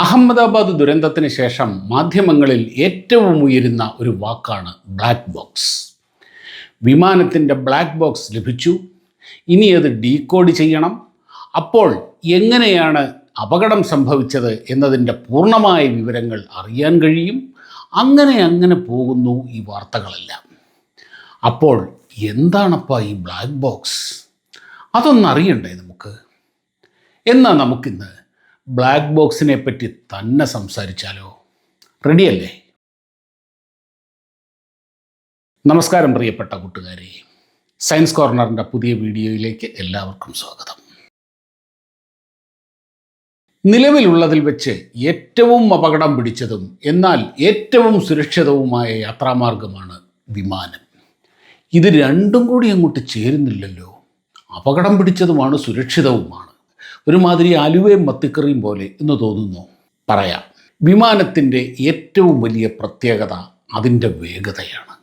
അഹമ്മദാബാദ് ദുരന്തത്തിന് ശേഷം മാധ്യമങ്ങളിൽ ഏറ്റവും ഉയരുന്ന ഒരു വാക്കാണ് ബ്ലാക്ക് ബോക്സ് വിമാനത്തിന്റെ ബ്ലാക്ക് ബോക്സ് ലഭിച്ചു. ഇനി അത് ഡീകോഡ് ചെയ്യണം. അപ്പോൾ എങ്ങനെയാണ് അപകടം സംഭവിച്ചത് എന്നതിന്റെ പൂർണമായ വിവരങ്ങൾ അറിയാൻ കഴിയും. അങ്ങനെ അങ്ങനെ പോകുന്നു ഈ വാർത്തകളെല്ലാം. അപ്പോൾ എന്താണപ്പോൾ ഈ ബ്ലാക്ക് ബോക്സ് അതൊന്നറിയണ്ടേ നമുക്ക്? എന്നാൽ നമുക്കിന്ന് ബ്ലാക്ക് ബോക്സിനെ പറ്റി തന്നെ സംസാരിച്ചാലോ? റെഡിയല്ലേ നമസ്കാരം പ്രിയപ്പെട്ട കൂട്ടുകാരെ. സയൻസ് കോർണറിന്റെ പുതിയ വീഡിയോയിലേക്ക് എല്ലാവർക്കും സ്വാഗതം. നിലവിലുള്ളതിൽ വെച്ച് ഏറ്റവും അപകടം പിടിച്ചതും എന്നാൽ ഏറ്റവും സുരക്ഷിതവുമായ യാത്രാമാർഗമാണ് വിമാനം. ഇത് രണ്ടും കൂടി അങ്ങോട്ട് ചേരുന്നില്ലല്ലോ. അപകടം പിടിച്ചതുമാണ് സുരക്ഷിതവുമാണ്. ഒരുമാതിരി അലുവയും മത്തിക്കറിയും പോലെ എന്ന് തോന്നുന്നു. പറയാം. വിമാനത്തിന്റെ ഏറ്റവും വലിയ പ്രത്യേകത അതിന്റെ വേഗതയാണ്.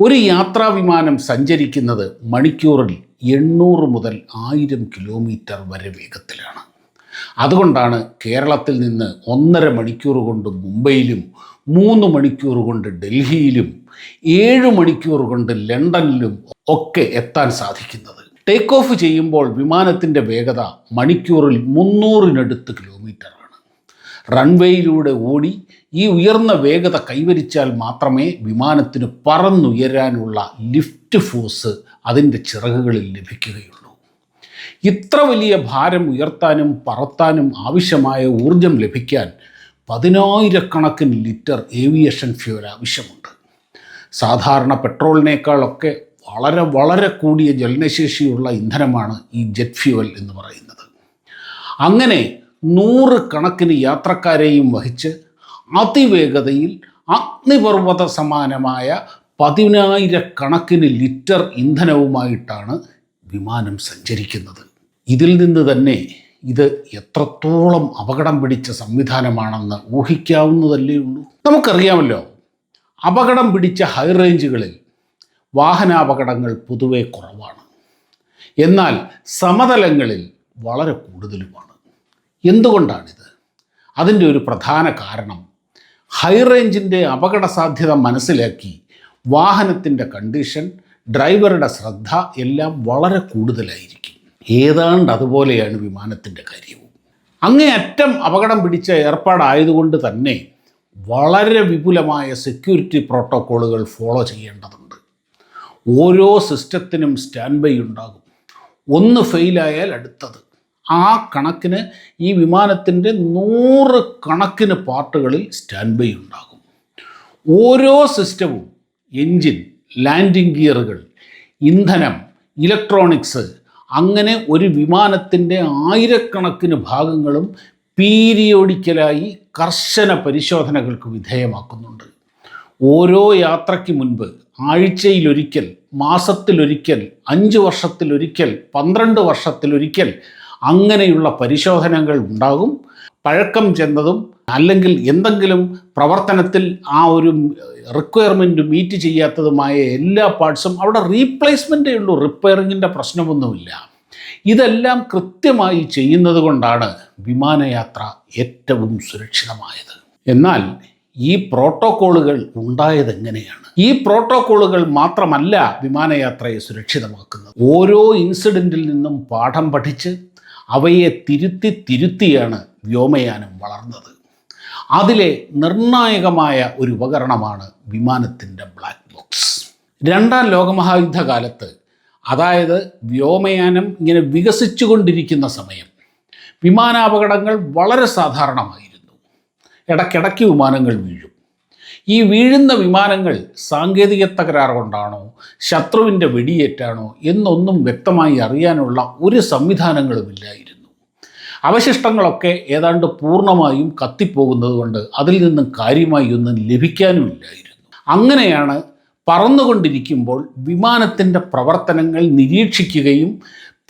ഒരു യാത്രാ വിമാനം സഞ്ചരിക്കുന്നത് മണിക്കൂറിൽ എണ്ണൂറ് മുതൽ ആയിരം കിലോമീറ്റർ വരെ വേഗത്തിലാണ്. അതുകൊണ്ടാണ് കേരളത്തിൽ നിന്ന് ഒന്നര മണിക്കൂർ കൊണ്ട് മുംബൈയിലും മൂന്ന് മണിക്കൂർ കൊണ്ട് ഡൽഹിയിലും ഏഴ് മണിക്കൂർ കൊണ്ട് ലണ്ടനിലും ഒക്കെ എത്താൻ സാധിക്കുന്നത്. ടേക്ക് ഓഫ് ചെയ്യുമ്പോൾ വിമാനത്തിന്റെ വേഗത മണിക്കൂറിൽ മുന്നൂറിനടുത്ത് കിലോമീറ്ററാണ് റൺവേയിലൂടെ ഓടി ഈ ഉയർന്ന വേഗത കൈവരിച്ചാൽ മാത്രമേ വിമാനത്തിന് പറന്നുയരാനുള്ള ലിഫ്റ്റ് ഫോഴ്സ് അതിന്റെ ചിറകുകളിൽ ലഭിക്കുകയുള്ളൂ. ഇത്ര വലിയ ഭാരം ഉയർത്താനും പറത്താനും ആവശ്യമായ ഊർജം ലഭിക്കാൻ പതിനായിരക്കണക്കിന് ലിറ്റർ ഏവിയേഷൻ ഫ്യൂൽ ആവശ്യമുണ്ട്. സാധാരണ പെട്രോളിനേക്കാളൊക്കെ വളരെ വളരെ കൂടിയ ജലനശേഷിയുള്ള ഇന്ധനമാണ് ഈ ജെറ്റ് ഫ്യൂവൽ എന്ന് പറയുന്നത്. അങ്ങനെ നൂറ് കണക്കിന് യാത്രക്കാരെയും വഹിച്ച് അതിവേഗതയിൽ അഗ്നിപർവത സമാനമായ പതിനായിരക്കണക്കിന് ലിറ്റർ ഇന്ധനവുമായിട്ടാണ് വിമാനം സഞ്ചരിക്കുന്നത്. ഇതിൽ നിന്ന് തന്നെ ഇത് എത്രത്തോളം അപകടം പിടിച്ച സംവിധാനമാണെന്ന് ഊഹിക്കാവുന്നതല്ലേ ഉള്ളൂ. നമുക്കറിയാമല്ലോ അപകടം പിടിച്ച ഹൈ റേഞ്ചുകളിൽ വാഹനാപകടങ്ങൾ പൊതുവെ കുറവാണ്. എന്നാൽ സമതലങ്ങളിൽ വളരെ കൂടുതലുമാണ്. എന്തുകൊണ്ടാണിത്? അതിന്റെ ഒരു പ്രധാന കാരണം ഹൈ റേഞ്ചിന്റെ അപകട സാധ്യത മനസ്സിലാക്കി വാഹനത്തിന്റെ കണ്ടീഷൻ ഡ്രൈവറുടെ ശ്രദ്ധ എല്ലാം വളരെ കൂടുതലായിരിക്കും. ഏതാണ്ട് അതുപോലെയാണ് വിമാനത്തിന്റെ കാര്യവും. അങ്ങേയറ്റം അപകടം പിടിച്ച ഏർപ്പാടായതുകൊണ്ട് തന്നെ വളരെ വിപുലമായ സെക്യൂരിറ്റി പ്രോട്ടോക്കോളുകൾ ഫോളോ ചെയ്യേണ്ടതുണ്ട്. ഓരോ സിസ്റ്റത്തിനും സ്റ്റാൻഡ് ബൈ ഉണ്ടാകും. ഒന്ന് ഫെയിലായാൽ അടുത്തത്. ആ കണക്കിന് ഈ വിമാനത്തിന്റെ നൂറ് കണക്കിന് പാർട്ടുകളിൽ സ്റ്റാൻഡ് ബൈ ഉണ്ടാകും. ഓരോ സിസ്റ്റവും എൻജിൻ ലാൻഡിംഗ് ഗിയറുകൾ ഇന്ധനം ഇലക്ട്രോണിക്സ് അങ്ങനെ ഒരു വിമാനത്തിന്റെ ആയിരക്കണക്കിന് ഭാഗങ്ങളും പീരിയോഡിക്കലായി കർശന പരിശോധനകൾക്ക് വിധേയമാക്കുന്നുണ്ട്. ഓരോ യാത്രയ്ക്ക് മുൻപ് ആഴ്ചയിലൊരിക്കൽ മാസത്തിലൊരിക്കൽ അഞ്ച് വർഷത്തിലൊരിക്കൽ പന്ത്രണ്ട് വർഷത്തിലൊരിക്കൽ അങ്ങനെയുള്ള പരിശോധനകൾ ഉണ്ടാകും. പഴക്കം ചെന്നതും അല്ലെങ്കിൽ എന്തെങ്കിലും പ്രവർത്തനത്തിൽ ആ ഒരു റിക്വയർമെന്റ് മീറ്റ് ചെയ്യാത്തതുമായ എല്ലാ പാർട്സും അവിടെ റീപ്ലേസ്മെന്റേ ഉള്ളൂ. റിപ്പയറിങ്ങിന്റെ പ്രശ്നമൊന്നുമില്ല. ഇതെല്ലാം കൃത്യമായി ചെയ്യുന്നത് കൊണ്ടാണ് വിമാനയാത്ര ഏറ്റവും സുരക്ഷിതമായത്. എന്നാൽ ഈ പ്രോട്ടോക്കോളുകൾ ഉണ്ടായത് എങ്ങനെയാണ് ഈ പ്രോട്ടോക്കോളുകൾ മാത്രമല്ല വിമാനയാത്രയെ സുരക്ഷിതമാക്കുന്നത്. ഓരോ ഇൻസിഡന്റിൽ നിന്നും പാഠം പഠിച്ച് അവയെ തിരുത്തി തിരുത്തിയാണ് വ്യോമയാനം വളർന്നത്. അതിലെ നിർണായകമായ ഒരു ഉപകരണമാണ് വിമാനത്തിന്റെ ബ്ലാക്ക് ബോക്സ്. രണ്ടാം ലോകമഹായുദ്ധകാലത്ത് അതായത് വ്യോമയാനം ഇങ്ങനെ വികസിച്ചുകൊണ്ടിരിക്കുന്ന സമയം വിമാനാപകടങ്ങൾ വളരെ സാധാരണമായിരുന്നു ഇടയ്ക്കിടയ്ക്ക് വിമാനങ്ങൾ വീഴും. ഈ വീഴുന്ന വിമാനങ്ങൾ സാങ്കേതിക തകരാർ കൊണ്ടാണോ ശത്രുവിന്റെ വെടിയേറ്റാണോ എന്നൊന്നും വ്യക്തമായി അറിയാനുള്ള ഒരു സംവിധാനങ്ങളുമില്ലായിരുന്നു അവശിഷ്ടങ്ങളൊക്കെ ഏതാണ്ട് പൂർണമായും കത്തിപ്പോകുന്നത് കൊണ്ട് അതിൽ നിന്നും കാര്യമായി ഒന്നും ലഭിക്കാനുമില്ലായിരുന്നു അങ്ങനെയാണ് പറന്നുകൊണ്ടിരിക്കുമ്പോൾ വിമാനത്തിന്റെ പ്രവർത്തനങ്ങൾ നിരീക്ഷിക്കുകയും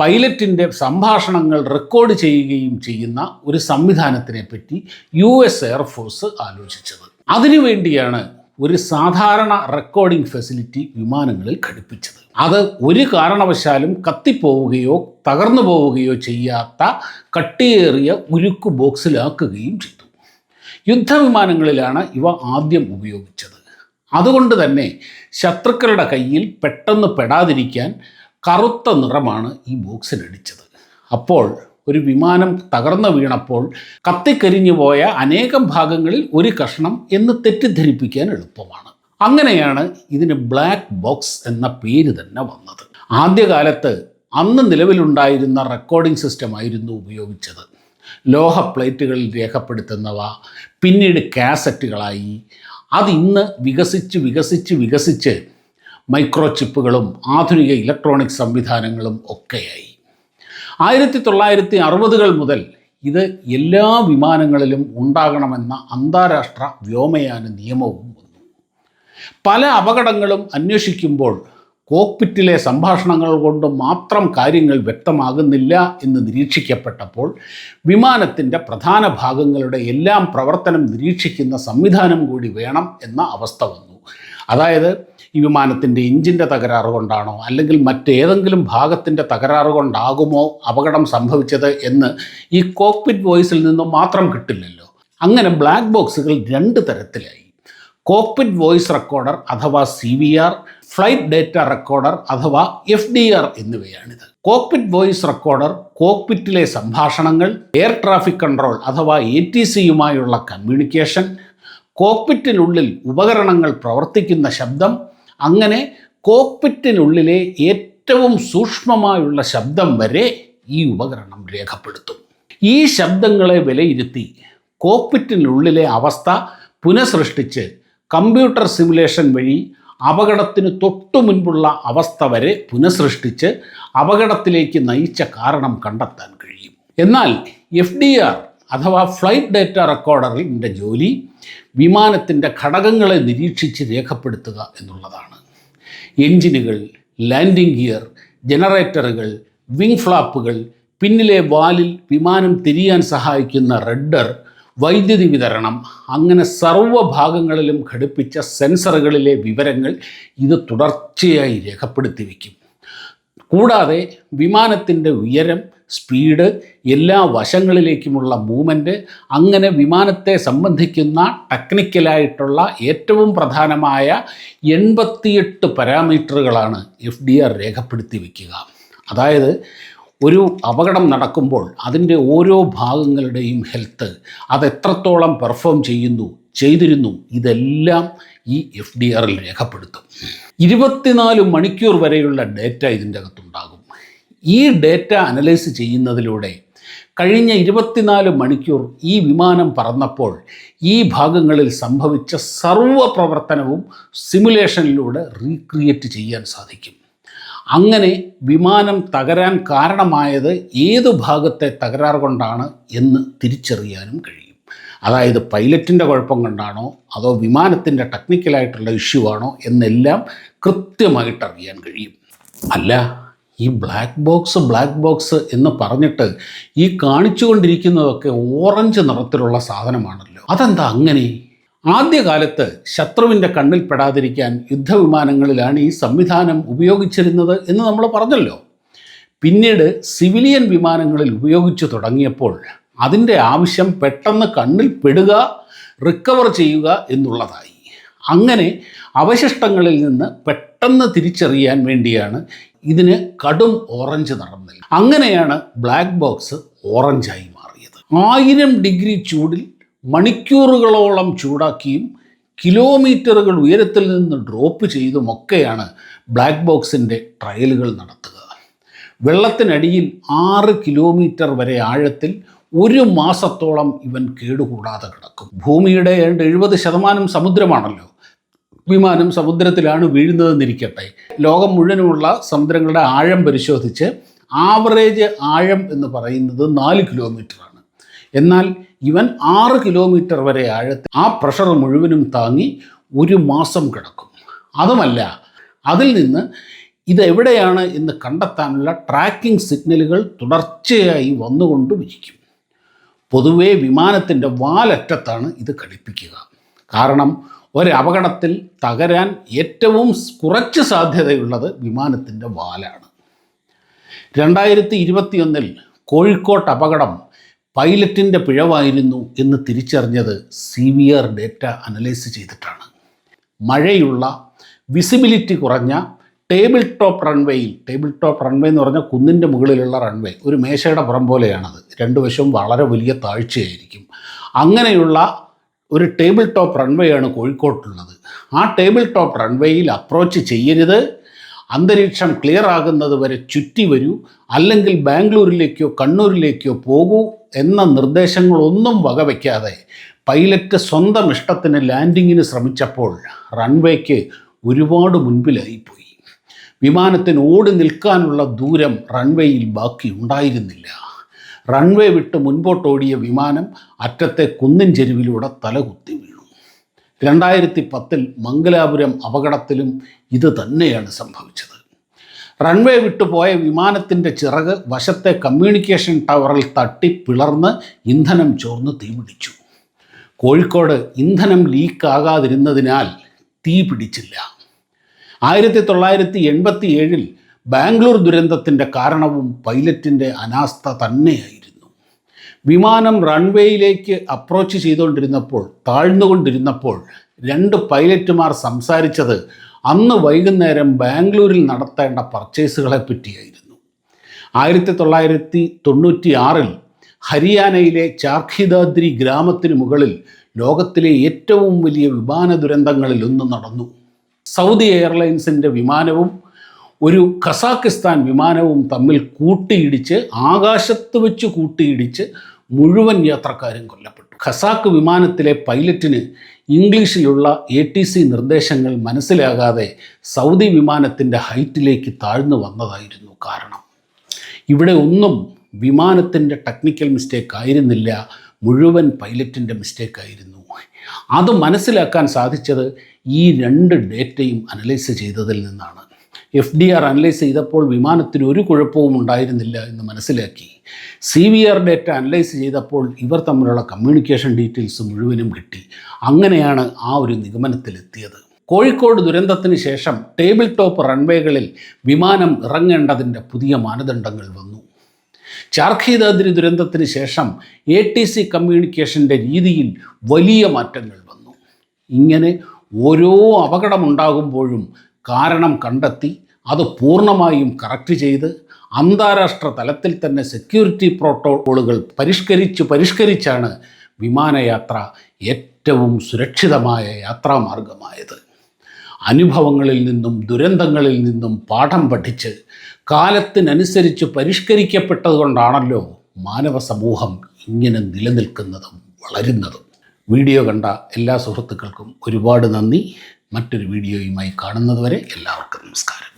പൈലറ്റിന്റെ സംഭാഷണങ്ങൾ റെക്കോർഡ് ചെയ്യുകയും ചെയ്യുന്ന ഒരു സംവിധാനത്തിനെ പറ്റി യു എസ് എയർഫോഴ്സ് ആലോചിച്ചത്. അതിനുവേണ്ടിയാണ് ഒരു സാധാരണ റെക്കോർഡിംഗ് ഫെസിലിറ്റി വിമാനങ്ങളിൽ ഘടിപ്പിച്ചത്. അത് ഒരു കാരണവശാലും കത്തിപ്പോവുകയോ തകർന്നു പോവുകയോ ചെയ്യാത്ത കട്ടിയേറിയ ഉരുക്ക് ബോക്സിലാക്കുകയും ചെയ്തു. യുദ്ധവിമാനങ്ങളിലാണ് ഇവ ആദ്യം ഉപയോഗിച്ചത്. അതുകൊണ്ട് തന്നെ ശത്രുക്കളുടെ കയ്യിൽ പെട്ടെന്ന് പെടാതിരിക്കാൻ കറുത്ത നിറമാണ് ഈ ബോക്സിനടിച്ചത് അപ്പോൾ ഒരു വിമാനം തകർന്നു വീണപ്പോൾ കത്തിക്കരിഞ്ഞു പോയ അനേകം ഭാഗങ്ങളിൽ ഒരു കഷ്ണം എന്ന് തെറ്റിദ്ധരിപ്പിക്കാൻ എളുപ്പമാണ്. അങ്ങനെയാണ് ഇതിന് ബ്ലാക്ക് ബോക്സ് എന്ന പേര് തന്നെ വന്നത്. ആദ്യകാലത്ത് അന്ന് നിലവിലുണ്ടായിരുന്ന റെക്കോർഡിംഗ് സിസ്റ്റം ആയിരുന്നു ഉപയോഗിച്ചത്. ലോഹ പ്ലേറ്റുകളിൽ രേഖപ്പെടുത്തുന്നവ പിന്നീട് കാസറ്റുകളായി. അതിന്ന് വികസിച്ച് വികസിച്ച് വികസിച്ച് മൈക്രോ ചിപ്പുകളും ആധുനിക ഇലക്ട്രോണിക് സംവിധാനങ്ങളും ഒക്കെയായി. ആയിരത്തി തൊള്ളായിരത്തി അറുപതുകൾ മുതൽ ഇത് എല്ലാ വിമാനങ്ങളിലും ഉണ്ടാകണമെന്ന അന്താരാഷ്ട്ര വ്യോമയാന നിയമവും വന്നു. പല അപകടങ്ങളും അന്വേഷിക്കുമ്പോൾ കോക്പിറ്റിലെ സംഭാഷണങ്ങൾ കൊണ്ട് മാത്രം കാര്യങ്ങൾ വ്യക്തമാകുന്നില്ല എന്ന് നിരീക്ഷിക്കപ്പെട്ടപ്പോൾ വിമാനത്തിന്റെ പ്രധാന ഭാഗങ്ങളുടെ എല്ലാം പ്രവർത്തനം നിരീക്ഷിക്കുന്ന സംവിധാനം കൂടി വേണം എന്ന അവസ്ഥ വന്നു. അതായത് ഈ വിമാനത്തിന്റെ എഞ്ചിന്റെ തകരാറ് കൊണ്ടാണോ? അല്ലെങ്കിൽ മറ്റേതെങ്കിലും ഭാഗത്തിന്റെ തകരാറ് കൊണ്ടാകുമോ അപകടം സംഭവിച്ചത് എന്ന് ഈ കോക്പിറ്റ് വോയിസിൽ നിന്നും മാത്രം കിട്ടില്ലല്ലോ. അങ്ങനെ ബ്ലാക്ക് ബോക്സുകൾ രണ്ട് തരത്തിലായി. കോക്പിറ്റ് വോയിസ് റെക്കോർഡർ അഥവാ C V R flight data recorder അഥവാ എഫ് ഡി ആർ എന്നിവയാണിത്. കോക്പിറ്റ് വോയിസ് റെക്കോർഡർ കോക്പിറ്റിലെ സംഭാഷണങ്ങൾ എയർ ട്രാഫിക് കൺട്രോൾ അഥവാ എ ടി സിയുമായുള്ള കമ്മ്യൂണിക്കേഷൻ കോക്പിറ്റിനുള്ളിൽ ഉപകരണങ്ങൾ പ്രവർത്തിക്കുന്ന ശബ്ദം അങ്ങനെ കോക്പിറ്റിനുള്ളിലെ ഏറ്റവും സൂക്ഷ്മമായുള്ള ശബ്ദം വരെ ഈ ഉപകരണം രേഖപ്പെടുത്തും. ഈ ശബ്ദങ്ങളെ വിലയിരുത്തി കോക്പിറ്റിനുള്ളിലെ അവസ്ഥ പുനഃസൃഷ്ടിച്ച് കമ്പ്യൂട്ടർ സിമുലേഷൻ വഴി അപകടത്തിന് തൊട്ടു മുൻപുള്ള അവസ്ഥ വരെ പുനഃസൃഷ്ടിച്ച് അപകടത്തിലേക്ക് നയിച്ച കാരണം കണ്ടെത്താൻ കഴിയും. എന്നാൽ എഫ് ഡി ആർ അഥവാ ഫ്ലൈറ്റ് ഡേറ്റ റെക്കോർഡറിന്റെ ജോലി വിമാനത്തിന്റെ ഘടകങ്ങളെ നിരീക്ഷിച്ച് രേഖപ്പെടുത്തുക എന്നുള്ളതാണ്. എഞ്ചിനുകൾ ലാൻഡിംഗ് ഗിയർ ജനറേറ്ററുകൾ വിങ് ഫ്ലാപ്പുകൾ പിന്നിലെ വാലിൽ വിമാനം തിരിയാൻ സഹായിക്കുന്ന റെഡർ വൈദ്യുതി വിതരണം അങ്ങനെ സർവഭാഗങ്ങളിലും ഘടിപ്പിച്ച സെൻസറുകളിലെ വിവരങ്ങൾ ഇത് തുടർച്ചയായി രേഖപ്പെടുത്തി വയ്ക്കും. കൂടാതെ വിമാനത്തിന്റെ ഉയരം സ്പീഡ് എല്ലാ വശങ്ങളിലേക്കുമുള്ള മൂവ്മെന്റ് അങ്ങനെ വിമാനത്തെ സംബന്ധിക്കുന്ന ടെക്നിക്കലായിട്ടുള്ള ഏറ്റവും പ്രധാനമായ എൺപത്തിയെട്ട് പാരാമീറ്ററുകളാണ് എഫ് ഡി ആർ രേഖപ്പെടുത്തി വയ്ക്കുക അതായത് ഒരു അപകടം നടക്കുമ്പോൾ അതിന്റെ ഓരോ ഭാഗങ്ങളുടെയും ഹെൽത്ത് അത് എത്രത്തോളം പെർഫോം ചെയ്യുന്നു ചെയ്തിരുന്നു ഇതെല്ലാം ഈ എഫ് ഡി ആറിൽ രേഖപ്പെടുത്തും. ഇരുപത്തിനാല് മണിക്കൂർ വരെയുള്ള ഡേറ്റ ഇതിന്റെ അകത്തുണ്ടാകും. ഈ ഡേറ്റ അനലൈസ് ചെയ്യുന്നതിലൂടെ കഴിഞ്ഞ ഇരുപത്തിനാല് മണിക്കൂർ ഈ വിമാനം പറന്നപ്പോൾ ഈ ഭാഗങ്ങളിൽ സംഭവിച്ച സർവ പ്രവർത്തനവും സിമുലേഷനിലൂടെ റീക്രിയേറ്റ് ചെയ്യാൻ സാധിക്കും. അങ്ങനെ വിമാനം തകരാൻ കാരണമായത് ഏത് ഭാഗത്തെ തകരാർ കൊണ്ടാണ് എന്ന് തിരിച്ചറിയാനും കഴിയും. അതായത് പൈലറ്റിന്റെ കുഴപ്പം കൊണ്ടാണോ അതോ വിമാനത്തിന്റെ ടെക്നിക്കലായിട്ടുള്ള ഇഷ്യൂ ആണോ എന്നെല്ലാം കൃത്യമായിട്ട് അറിയാൻ കഴിയും. അല്ല ഈ ബ്ലാക്ക് ബോക്സ് ബ്ലാക്ക് ബോക്സ് എന്ന് പറഞ്ഞിട്ട് ഈ കാണിച്ചുകൊണ്ടിരിക്കുന്നതൊക്കെ ഓറഞ്ച് നിറത്തിലുള്ള സാധനമാണല്ലോ. അതെന്താ അങ്ങനെ? ആദ്യകാലത്ത് ശത്രുവിന്റെ കണ്ണിൽ പെടാതിരിക്കാൻ യുദ്ധവിമാനങ്ങളിലാണ് ഈ സംവിധാനം ഉപയോഗിച്ചിരുന്നത് എന്ന് നമ്മൾ പറഞ്ഞല്ലോ. പിന്നീട് സിവിലിയൻ വിമാനങ്ങളിൽ ഉപയോഗിച്ചു തുടങ്ങിയപ്പോൾ അതിന്റെ ആവശ്യം പെട്ടെന്ന് കണ്ണിൽ പെടുക റിക്കവർ ചെയ്യുക എന്നുള്ളതായി. അങ്ങനെ അവശിഷ്ടങ്ങളിൽ നിന്ന് പെട്ടെന്ന് തിരിച്ചറിയാൻ വേണ്ടിയാണ് ഇതിന് കടും ഓറഞ്ച് നടന്നത്. അങ്ങനെയാണ് ബ്ലാക്ക് ബോക്സ് ഓറഞ്ചായി മാറിയത്. ആയിരം ഡിഗ്രി ചൂടിൽ മണിക്കൂറുകളോളം ചൂടാക്കിയും കിലോമീറ്ററുകൾ ഉയരത്തിൽ നിന്ന് ഡ്രോപ്പ് ചെയ്തുമൊക്കെയാണ് ബ്ലാക്ക് ബോക്സിന്റെ ട്രയലുകൾ നടത്തുക. വെള്ളത്തിനടിയിൽ ആറ് കിലോമീറ്റർ വരെ ആഴത്തിൽ ഒരു മാസത്തോളം ഇവൻ കേടുകൂടാതെ കിടക്കും. ഭൂമിയുടെ ഏതാണ്ട് എഴുപത് ശതമാനം സമുദ്രമാണല്ലോ. വിമാനം സമുദ്രത്തിലാണ് വീഴുന്നതെന്നിരിക്കട്ടെ. ലോകം മുഴുവനുമുള്ള സമുദ്രങ്ങളുടെ ആഴം പരിശോധിച്ച് ആവറേജ് ആഴം എന്ന് പറയുന്നത് നാല് കിലോമീറ്ററാണ്. എന്നാൽ ഇവൻ ആറ് കിലോമീറ്റർ വരെ ആഴത്തിൽ ആ പ്രഷർ മുഴുവനും താങ്ങി ഒരു മാസം കിടക്കും. അതുമല്ല അതിൽ നിന്ന് ഇതെവിടെയാണ് എന്ന് കണ്ടെത്താനുള്ള ട്രാക്കിംഗ് സിഗ്നലുകൾ തുടർച്ചയായി വന്നുകൊണ്ടുമിരിക്കും. പൊതുവേ വിമാനത്തിന്റെ വാലറ്റത്താണ് ഇത് ഘടിപ്പിക്കുക. കാരണം ഒരപകടത്തിൽ തകരാൻ ഏറ്റവും കുറച്ച് സാധ്യതയുള്ളത് വിമാനത്തിന്റെ വാലാണ്. രണ്ടായിരത്തി ഇരുപത്തിയൊന്നിൽ കോഴിക്കോട്ട് അപകടം പൈലറ്റിന്റെ പിഴവായിരുന്നു എന്ന് തിരിച്ചറിഞ്ഞത് C V R data analyse ചെയ്തിട്ടാണ്. മഴയുള്ള വിസിബിലിറ്റി കുറഞ്ഞ ടേബിൾ ടോപ്പ് റൺവേയിൽ ടേബിൾ ടോപ്പ് റൺവേ എന്ന് പറഞ്ഞാൽ കുന്നിന്റെ മുകളിലുള്ള റൺവേ ഒരു മേശയുടെ പുറം പോലെയാണത്. രണ്ട് വശവും വളരെ വലിയ താഴ്ചയായിരിക്കും. അങ്ങനെയുള്ള ഒരു ടേബിൾ ടോപ്പ് റൺവേ ആണ് കോഴിക്കോട്ടുള്ളത്. ആ ടേബിൾ ടോപ്പ് റൺവേയിൽ അപ്രോച്ച് ചെയ്യരുത്. അന്തരീക്ഷം ക്ലിയർ ആകുന്നത് വരെ ചുറ്റി വരൂ. അല്ലെങ്കിൽ ബാംഗ്ലൂരിലേക്കോ കണ്ണൂരിലേക്കോ പോകൂ എന്ന നിർദ്ദേശങ്ങളൊന്നും വകവയ്ക്കാതെ പൈലറ്റ് സ്വന്തം ഇഷ്ടത്തിന് ലാൻഡിങ്ങിന് ശ്രമിച്ചപ്പോൾ റൺവേക്ക് ഒരുപാട് മുൻപിലായിപ്പോയി വിമാനത്തിന് ഓടി നിൽക്കാനുള്ള ദൂരം റൺവേയിൽ ബാക്കി ഉണ്ടായിരുന്നില്ല റൺവേ വിട്ട് മുൻപോട്ടോടിയ വിമാനം അറ്റത്തെ കുന്നിൻ ചെരുവിലൂടെ തലകുത്തി വീണു. രണ്ടായിരത്തി പത്തിൽ മംഗലാപുരം അപകടത്തിലും ഇത് തന്നെയാണ് സംഭവിച്ചത്. റൺവേ വിട്ടു പോയ വിമാനത്തിന്റെ ചിറക് വശത്തെ കമ്മ്യൂണിക്കേഷൻ ടവറിൽ തട്ടി പിളർന്ന് ഇന്ധനം ചോർന്ന് തീപിടിച്ചു കോഴിക്കോട് ഇന്ധനം ലീക്കാകാതിരുന്നതിനാൽ തീ പിടിച്ചില്ല. ആയിരത്തി തൊള്ളായിരത്തി എൺപത്തി ഏഴിൽ ബാംഗ്ലൂർ ദുരന്തത്തിന്റെ കാരണവും പൈലറ്റിന്റെ അനാസ്ഥ തന്നെയായിരുന്നു. വിമാനം റൺവേയിലേക്ക് അപ്രോച്ച് ചെയ്തുകൊണ്ടിരുന്നപ്പോൾ താഴ്ന്നുകൊണ്ടിരുന്നപ്പോൾ രണ്ട് പൈലറ്റുമാർ സംസാരിച്ചത് അന്ന് വൈകുന്നേരം ബാംഗ്ലൂരിൽ നടത്തേണ്ട പർച്ചേസുകളെ പറ്റിയായിരുന്നു. ആയിരത്തി തൊള്ളായിരത്തി തൊണ്ണൂറ്റി ആറിൽ ഹരിയാനയിലെ ചാർഖിദാദ്രി ഗ്രാമത്തിന് മുകളിൽ ലോകത്തിലെ ഏറ്റവും വലിയ വിമാന ദുരന്തങ്ങളിൽ ഒന്ന് നടന്നു. സൗദി എയർലൈൻസിന്റെ വിമാനവും ഒരു ഖസാക്കിസ്ഥാൻ വിമാനവും തമ്മിൽ കൂട്ടിയിടിച്ച് ആകാശത്ത് വെച്ച് കൂട്ടിയിടിച്ച് മുഴുവൻ യാത്രക്കാരും കൊല്ലപ്പെട്ടു. ഖസാക്ക് വിമാനത്തിലെ പൈലറ്റിന് ഇംഗ്ലീഷിലുള്ള എ ടി സി നിർദ്ദേശങ്ങൾ മനസ്സിലാകാതെ സൗദി വിമാനത്തിന്റെ ഹൈറ്റിലേക്ക് താഴ്ന്നു വന്നതായിരുന്നു കാരണം. ഇവിടെ ഒന്നും വിമാനത്തിന്റെ ടെക്നിക്കൽ മിസ്റ്റേക്ക് ആയിരുന്നില്ല മുഴുവൻ പൈലറ്റിന്റെ മിസ്റ്റേക്ക് ആയിരുന്നു. അത് മനസ്സിലാക്കാൻ സാധിച്ചത് ഈ രണ്ട് ഡേറ്റയും അനലൈസ് ചെയ്തതിൽ നിന്നാണ്. എഫ് ഡി ആർ അനലൈസ് ചെയ്തപ്പോൾ വിമാനത്തിന് ഒരു കുഴപ്പവും ഉണ്ടായിരുന്നില്ല എന്ന് മനസ്സിലാക്കി. C V R data analyse ചെയ്തപ്പോൾ ഇവർ തമ്മിലുള്ള കമ്മ്യൂണിക്കേഷൻ ഡീറ്റെയിൽസ് മുഴുവനും കിട്ടി. അങ്ങനെയാണ് ആ ഒരു നിഗമനത്തിലെത്തിയത്. കോഴിക്കോട് ദുരന്തത്തിന് ശേഷം ടേബിൾ ടോപ്പ് റൺവേകളിൽ വിമാനം ഇറങ്ങേണ്ടതിന്റെ പുതിയ മാനദണ്ഡങ്ങൾ വന്നു. ചാർഖീദാദ്രി ദുരന്തത്തിന് ശേഷം എ ടി സി കമ്മ്യൂണിക്കേഷന്റെ രീതിയിൽ വലിയ മാറ്റങ്ങൾ വന്നു. ഇങ്ങനെ ഓരോ അപകടമുണ്ടാകുമ്പോഴും കാരണം കണ്ടെത്തി അത് പൂർണമായും കറക്റ്റ് ചെയ്ത് അന്താരാഷ്ട്ര തലത്തിൽ തന്നെ സെക്യൂരിറ്റി പ്രോട്ടോക്കോളുകൾ പരിഷ്കരിച്ച് പരിഷ്കരിച്ചാണ് വിമാനയാത്ര ഏറ്റവും സുരക്ഷിതമായ യാത്രാമാർഗമായത്. അനുഭവങ്ങളിൽ നിന്നും ദുരന്തങ്ങളിൽ നിന്നും പാഠം പഠിച്ച് കാലത്തിനനുസരിച്ച് പരിഷ്കരിക്കപ്പെട്ടതുകൊണ്ടാണല്ലോ മാനവ സമൂഹം ഇങ്ങനെ നിലനിൽക്കുന്നതും വളരുന്നതും. വീഡിയോ കണ്ട എല്ലാ സുഹൃത്തുക്കൾക്കും ഒരുപാട് നന്ദി. മറ്റൊരു വീഡിയോയുമായി കാണുന്നതുവരെ എല്ലാവർക്കും നമസ്കാരം.